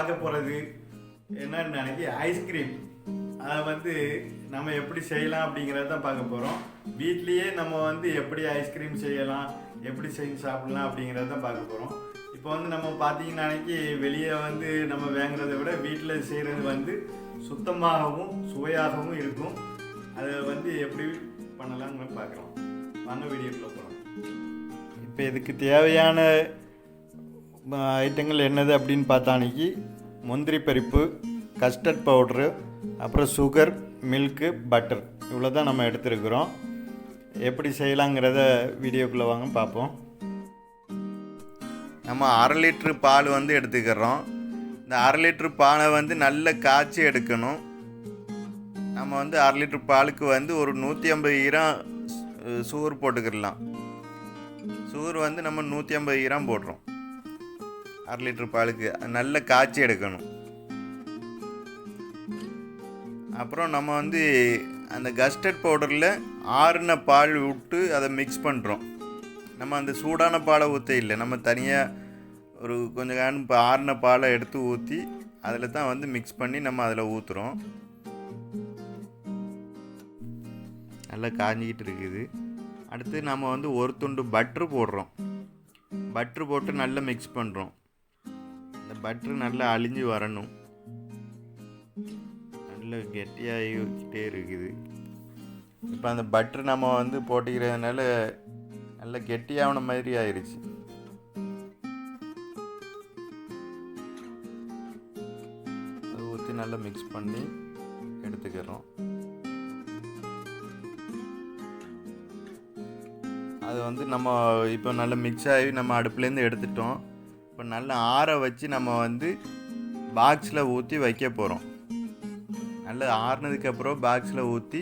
பார்க்க போகிறது என்னன்னு நினைக்கி ஐஸ்கிரீம் அதை வந்து நம்ம எப்படி செய்யலாம் அப்படிங்கிறத தான் பார்க்க போகிறோம் வீட்லேயே நம்ம வந்து எப்படி ஐஸ்கிரீம் செய்யலாம் எப்படி செஞ்சு சாப்பிடலாம் அப்படிங்கிறத தான் பார்க்க போகிறோம் இப்போ வந்து நம்ம பார்த்தீங்கன்னா அன்னைக்கு வெளியே வந்து நம்ம வாங்குறதை விட வீட்டில் செய்கிறது வந்து சுத்தமாகவும் சுவையாகவும் இருக்கும். அதை வந்து எப்படி பண்ணலாம்னு பார்க்கலாம். வாங்க வீடியோக்குள்ள போகிறோம் இப்போ இதுக்கு தேவையான ஐட்டங்கள் என்னது அப்படின்னு பார்த்தா அன்னைக்கு முந்திரி பருப்பு கஸ்டர்ட் பவுட்ரு அப்புறம் சுகர் மில்க்கு பட்டர் இவ்வளோ தான் நம்ம எடுத்துருக்குறோம். எப்படி செய்யலாங்கிறத வீடியோக்குள்ளே வாங்க பார்ப்போம். நம்ம அரை லிட்ரு பால் வந்து எடுத்துக்கிறோம். இந்த அரை லிட்ரு பாலை வந்து நல்ல காய்ச்சி எடுக்கணும். நம்ம வந்து அரை லிட்ரு பாலுக்கு வந்து ஒரு நூற்றி ஐம்பது கிராம் சுகர் போட்டுக்கிடலாம். சுகர் வந்து நம்ம நூற்றி ஐம்பது கிராம் போடுறோம். அரை லிட்ரு பாலுக்கு அது நல்ல காய்ச்சி எடுக்கணும். அப்புறம் நம்ம வந்து அந்த கஸ்டர்ட் பவுடரில் ஆறுன பால் விட்டு அதை மிக்ஸ் பண்ணுறோம் நம்ம அந்த சூடான பாலை ஊற்ற இல்லை. நம்ம தனியாக ஒரு கொஞ்சம் காலம் இப்போ ஆறின பாலை எடுத்து ஊற்றி அதில் தான் வந்து மிக்ஸ் பண்ணி நம்ம அதில் ஊற்றுறோம் நல்லா காஞ்சிக்கிட்டு இருக்குது. அடுத்து நம்ம வந்து ஒரு துண்டு பட்ரு போடுறோம். பட்ரு போட்டு நல்லா மிக்ஸ் பண்ணுறோம் பட்ரு நல்லா அழிஞ்சு வரணும். நல்ல கெட்டியாகிக்கிட்டே இருக்குது. இப்போ அந்த பட்ரு நம்ம வந்து போட்டுக்கிறதுனால நல்ல கெட்டியாகன மாதிரி ஆயிடுச்சு அது ஊற்றி நல்லா மிக்ஸ் பண்ணி எடுத்துக்கிறோம். அது வந்து நம்ம இப்போ நல்லா மிக்ஸ் ஆகி நம்ம அடுப்புலேருந்து எடுத்துட்டோம். இப்போ நல்லா ஆற வச்சு நம்ம வந்து பாக்ஸில் ஊற்றி வைக்க போகிறோம் நல்லா ஆறுனதுக்கப்புறம் பாக்ஸில் ஊற்றி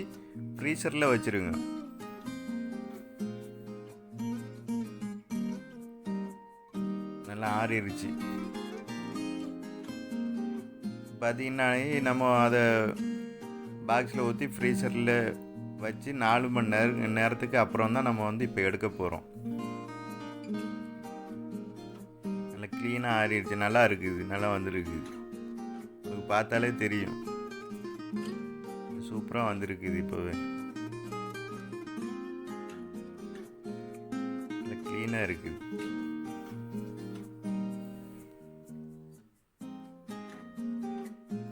ஃப்ரீசரில் வச்சுருங்க. நல்லா ஆறிடுச்சு பார்த்திங்கன்னா நம்ம அதை பாக்ஸில் ஊற்றி ஃப்ரீசரில் வச்சு நாலு மணி நேரம் நேரத்துக்கு அப்புறம் தான் நம்ம வந்து இப்போ எடுக்க போகிறோம் க்ளீனாக ஆறிடுச்சு. நல்லா இருக்குது. நல்லா வந்திருக்கு. உங்களுக்கு பார்த்தாலே தெரியும். சூப்பராக வந்திருக்குது இப்போவே. நல்லா க்ளீனாக இருக்குது.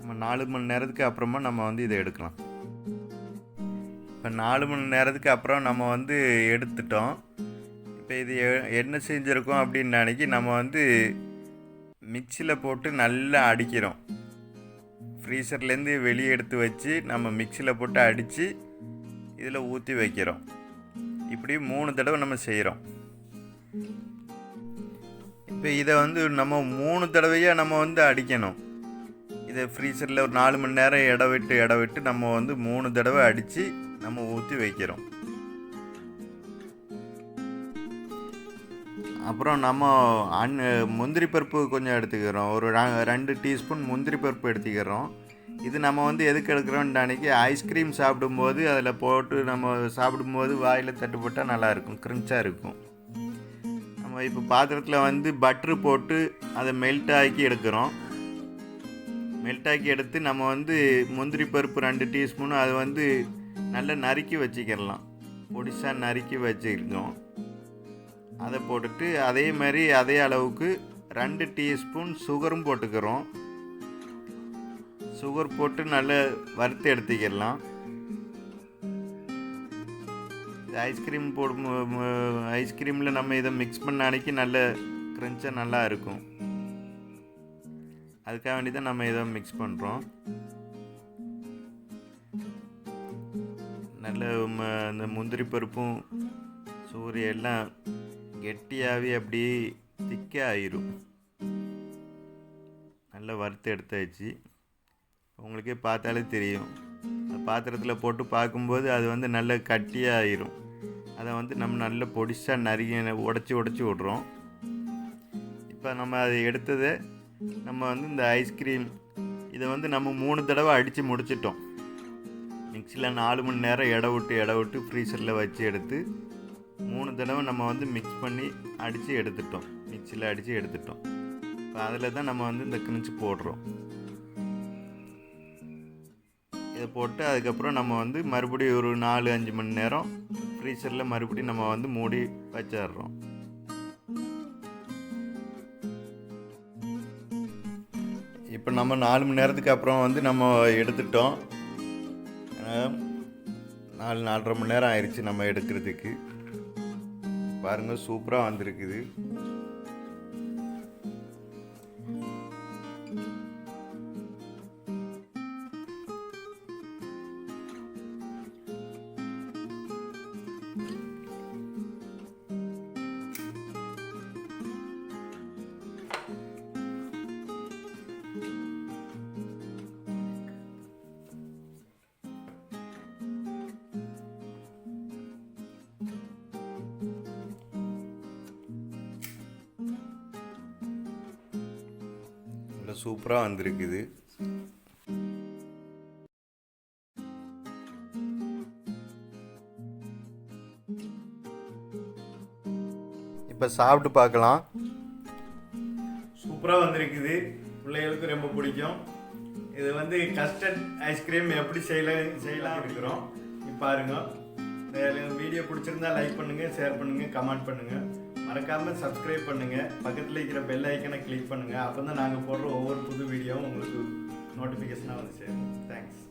நம்ம நாலு மணி நேரத்துக்கு அப்புறமா நம்ம வந்து இதை எடுக்கலாம். இப்போ நாலு மணி நேரத்துக்கு அப்புறம் நம்ம வந்து எடுத்துட்டோம். இப்போ இது எ- என்ன செஞ்சுருக்கோம் அப்படின்னு நினைக்கி நம்ம வந்து மிக்சியில் போட்டு நல்லா அடிக்கிறோம். ஃப்ரீசர்லேருந்து வெளியே எடுத்து வச்சு நம்ம மிக்சியில் போட்டு அடித்து இதில் ஊற்றி வைக்கிறோம். இப்படி மூணு தடவை நம்ம செய்கிறோம். இப்போ இதை வந்து நம்ம மூணு தடவையாக நம்ம வந்து அடிக்கணும். இதை ஃப்ரீசரில் ஒரு நாலு மணி நேரம் இட விட்டு இட விட்டு நம்ம வந்து மூணு தடவை அடித்து நம்ம ஊற்றி வைக்கிறோம். அப்புறம் நம்ம அன் முந்திரி பருப்பு கொஞ்சம் எடுத்துக்கிறோம். ஒரு ரெண்டு டீஸ்பூன் முந்திரி பருப்பு எடுத்துக்கிறோம். இது நம்ம வந்து எதுக்கு எடுக்கிறோம்னு அன்றைக்கி ஐஸ்கிரீம் சாப்பிடும்போது அதில் போட்டு நம்ம சாப்பிடும்போது வாயில் தட்டுப்பட்டால் நல்லாயிருக்கும் கிரிஞ்சாக இருக்கும். நம்ம இப்போ பாத்திரத்தில் வந்து பட்ரு போட்டு அதை மெல்ட் ஆக்கி எடுக்கிறோம். மெல்ட் ஆக்கி எடுத்து நம்ம வந்து முந்திரி பருப்பு ரெண்டு டீஸ்பூன் அது வந்து நல்லா நறுக்கி வச்சுக்கிடலாம். பொடிசாக நறுக்கி வச்சுருக்கோம் அதை போட்டுட்டு அதே மாதிரி அதே அளவுக்கு ரெண்டு டீஸ்பூன் சுகரும் போட்டுக்கிறோம். சுகர் போட்டு நல்லா வறுத்து எடுத்துக்கிடலாம். இந்த ஐஸ்கிரீம் போடும் ஐஸ்கிரீமில் நம்ம இதை மிக்ஸ் பண்ண அன்னைக்கு நல்ல க்ரன்ச்சாக நல்லா இருக்கும். அதுக்காக வேண்டி தான் நம்ம இதை மிக்ஸ் பண்ணுறோம் நல்ல ம- அந்த முந்திரி பருப்பும் சூரிய எல்லாம் கெட்டியாகவே அப்படியே திக்க ஆயிரும் நல்லா வறுத்து எடுத்தாச்சு. உங்களுக்கே பார்த்தாலே தெரியும். பாத்திரத்தில் போட்டு பார்க்கும்போது அது வந்து நல்ல கட்டியாக ஆயிரும் அதை வந்து நம்ம நல்ல பொடிசாக நறுக்கி உடச்சி உடச்சி விட்றோம். இப்போ நம்ம அதை எடுத்ததை நம்ம வந்து இந்த ஐஸ்கிரீம் இதை வந்து நம்ம மூணு தடவை அடித்து முடிச்சிட்டோம். மிக்சியில் நாலு மணி நேரம் எடை விட்டு எடை விட்டு ஃப்ரீசரில் வச்சு எடுத்து மூணு தடவை நம்ம வந்து மிக்ஸ் பண்ணி அடித்து எடுத்துட்டோம். மிக்சியில் அடித்து எடுத்துட்டோம். இப்போ அதில் தான் நம்ம வந்து இந்த கிணிச்சு போடுறோம். இதை போட்டு அதுக்கப்புறம் நம்ம வந்து மறுபடியும் ஒரு நாலு அஞ்சு மணி நேரம் ஃப்ரீசரில் மறுபடியும் நம்ம வந்து மூடி வச்சிடுறோம். இப்போ நம்ம நாலு மணி நேரத்துக்கு அப்புறம் வந்து நம்ம எடுத்துட்டோம். நாலு நாலரை மணி நேரம் ஆயிடுச்சு நம்ம எடுக்கிறதுக்கு. பாருங்கள் சூப்பராக வந்திருக்குது. சூப்பராக வந்திருக்குது. இப்போ சாப்பிட்டு பார்க்கலாம். சூப்பராக வந்திருக்குது. பிள்ளைகளுக்கு ரொம்ப பிடிக்கும். இது வந்து கஸ்டர்ட் ஐஸ்கிரீம் எப்படி செய்யலாம் செய்யலாம் இருக்கிறோம். இப்போ பாருங்க. வீடியோ பிடிச்சிருந்தா லைக் பண்ணுங்கள் ஷேர் பண்ணுங்கள் கமெண்ட் பண்ணுங்கள் மறக்காமல் சப்ஸ்கிரைப் பண்ணுங்கள் பக்கத்தில் இருக்கிற பெல் ஐக்கனை கிளிக் பண்ணுங்கள் அப்போ தான் நாங்கள் போடுற ஒவ்வொரு புது வீடியோவும் உங்களுக்கு நோட்டிஃபிகேஷனாக வந்து சேரும். தேங்க்ஸ்